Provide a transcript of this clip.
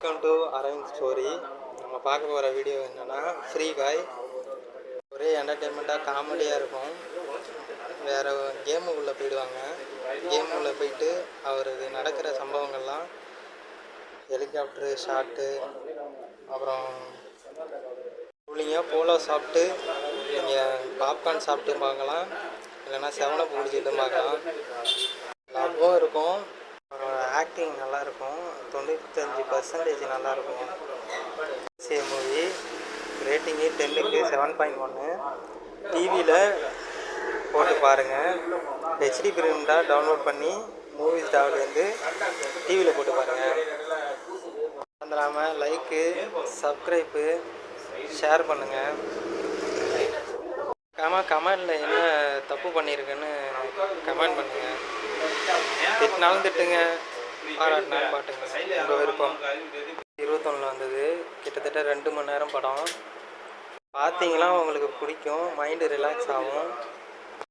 Welcome to Aravind story நம்ம பார்க்க போகிற வீடியோ என்னென்னா ஃப்ரீ காய் ஒரே என்டர்டெயின்மெண்ட்டாக காமெடியாக இருக்கும். வேறு கேமுக்குள்ளே போயிடுவாங்க. கேமுக்குள்ளே போயிட்டு அவருக்கு நடக்கிற சம்பவங்கள்லாம் ஹெலிகாப்டரு ஷாட்டு அப்புறம் கூலிங்காக போலோ சாப்பிட்டு நீங்கள் பாப்கார்ன் சாப்பிட்டு பார்க்கலாம். இல்லைன்னா செவனப் குடிச்சிட்டு பார்க்கலாம். லவ்வும் இருக்கும். ஆக்டிங் நல்லாயிருக்கும். தொண்ணூத்தஞ்சு பர்சன்டேஜ் நல்லாயிருக்கும். சே மூவி ரேட்டிங்கு டென்னுக்கு செவன் பாயிண்ட் ஒன்று டிவியில் போட்டு பாருங்கள் ஹெச்டி பிரிண்டாக டவுன்லோட் பண்ணி மூவிஸ் டாவ்லேருந்து டிவியில் போட்டு பாருங்கள் மறந்துடாமல் லைக்கு சப்ஸ்கிரைப்பு ஷேர் பண்ணுங்கள் ஆமாம் கமெண்டில் என்ன தப்பு பண்ணியிருக்குன்னு கமெண்ட் பண்ணுங்கள் திட்டினாலும் திட்டுங்க. பாராட்டினாலும் பாட்டுங்க. உங்கள் விருப்பம். இருபத்தொன்னில் வந்தது. கிட்டத்தட்ட ரெண்டு மணி நேரம் படம். பார்த்தீங்கன்னா உங்களுக்கு பிடிக்கும். மைண்டு ரிலாக்ஸ் ஆகும்.